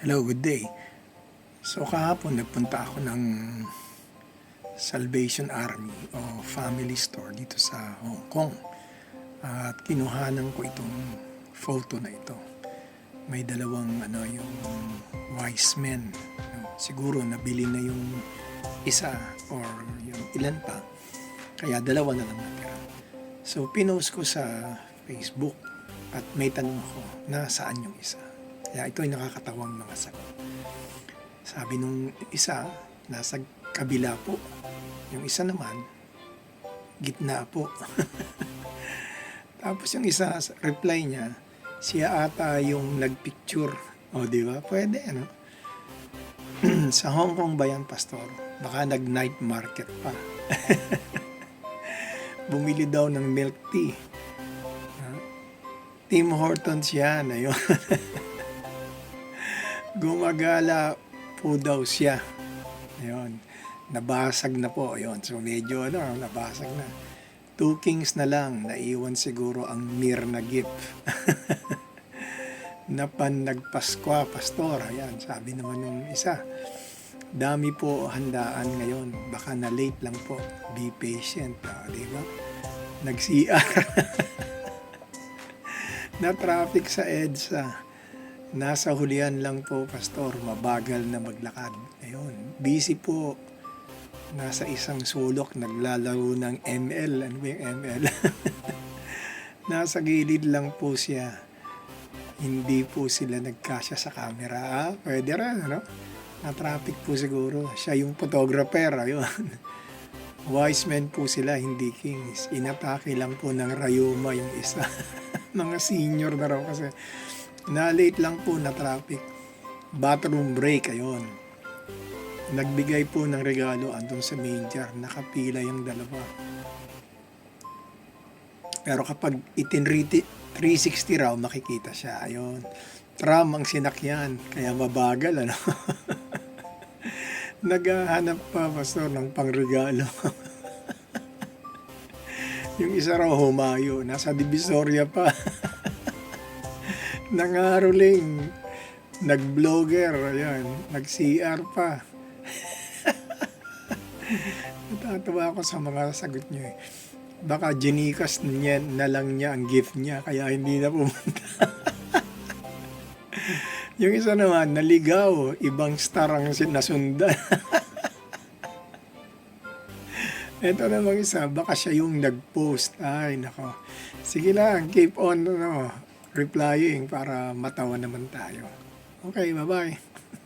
Hello, good day. So kahapon nagpunta ako ng Salvation Army o Family Store dito sa Hong Kong. At kinuhanan ko itong photo na ito. May dalawang ano yung wise men. Siguro nabili na yung isa or yung ilan pa. Kaya dalawa na lang natira. So pinost ko sa Facebook at may tanong ako na saan yung isa. Kaya ito ay nakakatawang mga sagot. Sabi nung isa, nasa kabila po. Yung isa naman, gitna po. Tapos yung isa, reply niya, siya ata yung nagpicture. O, di ba? Pwede, ano? sa Hong Kong ba yan, Pastor? Baka nag-night market pa. Bumili daw ng milk tea. Ha? Tim Hortons yan, ayun. Gumagala po daw siya. Ayun. Nabasag na po. Ayun. So medyo ano, nabasag na. Two kings na lang. Naiwan siguro ang mir na gift. Napan nagpaskwa, pastor. Ayan, sabi naman yung isa. Dami po handaan ngayon. Baka na late lang po. Be patient. Ah, di ba? Nag-CR. na traffic sa EDSA. Nasa hulihan lang po, Pastor. Mabagal na maglakad. Ayun. Busy po. Nasa isang sulok, naglalaro ng ML. Ano yung ML? Nasa gilid lang po siya. Hindi po sila nagkasya sa camera. Ah, pwede rin, ano? Na-traffic po siguro. Siya yung photographer. Ayun. Wise men po sila, hindi kings. Inatake lang po ng Rayuma yung isa. Mga senior na raw kasi na late lang po na traffic. Bathroom break, ayun. Nagbigay po ng regalo andun sa manger. Nakapila yung dalawa. Pero kapag itinriti 360 raw, makikita siya. Ayun. Tram ang sinakyan. Kaya mabagal, ano? Naghahanap pa, pastor, ng pangregalo. yung isa raw humayo. Nasa Divisoria pa. nangaruling, nag-vlogger, ayan, nag-CR pa. Natatawa ako sa mga sagot niyo eh. Baka genikas niya na lang niya ang gift niya, kaya hindi na pumunta. Yung isa naman, naligaw, ibang star ang nasundan. Ito namang isa, baka siya yung nag-post. Ay, nako. Sige lang, keep on, ano, replying para matawa naman tayo. Okay, bye-bye.